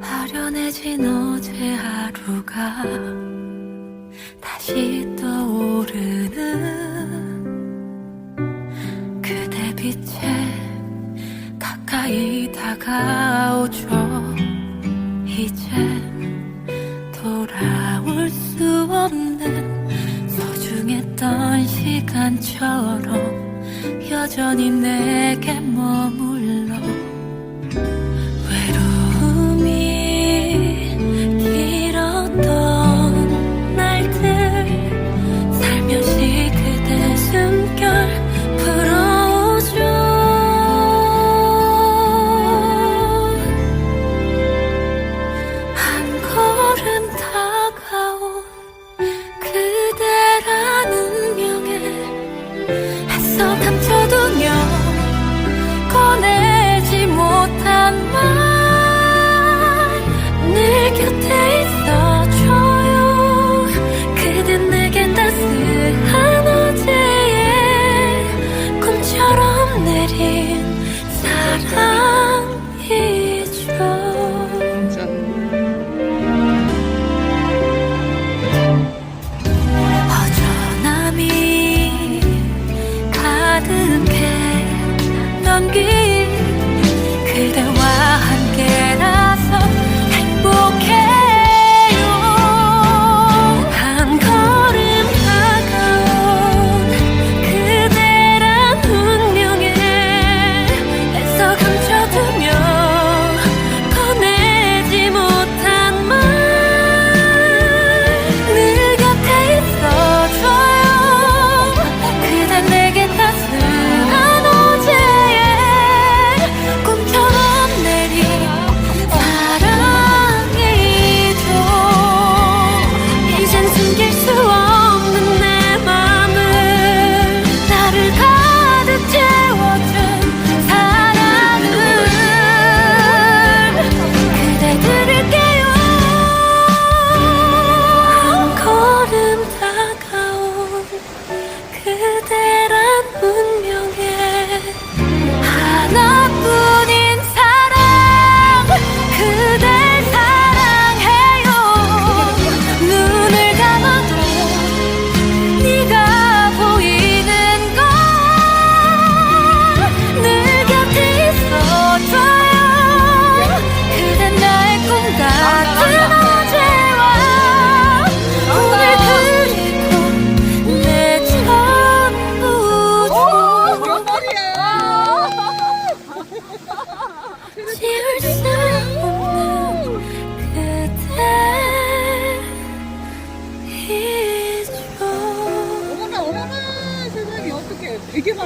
아련해진 어제 하루가 다시 떠오르는 그대 빛에 가까이 다가오죠. 이제 돌아올 수 없는 소중했던 시간처럼 여전히 내게 머물 느슨한 어제의 꿈처럼 내린 사랑이죠. 허전함이 가득해 넘기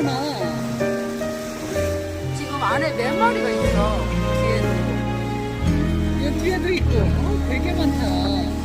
거네. 지금 안에 몇 마리가 있어. 뒤에도. 여기 뒤에도 있고. 되게 많다.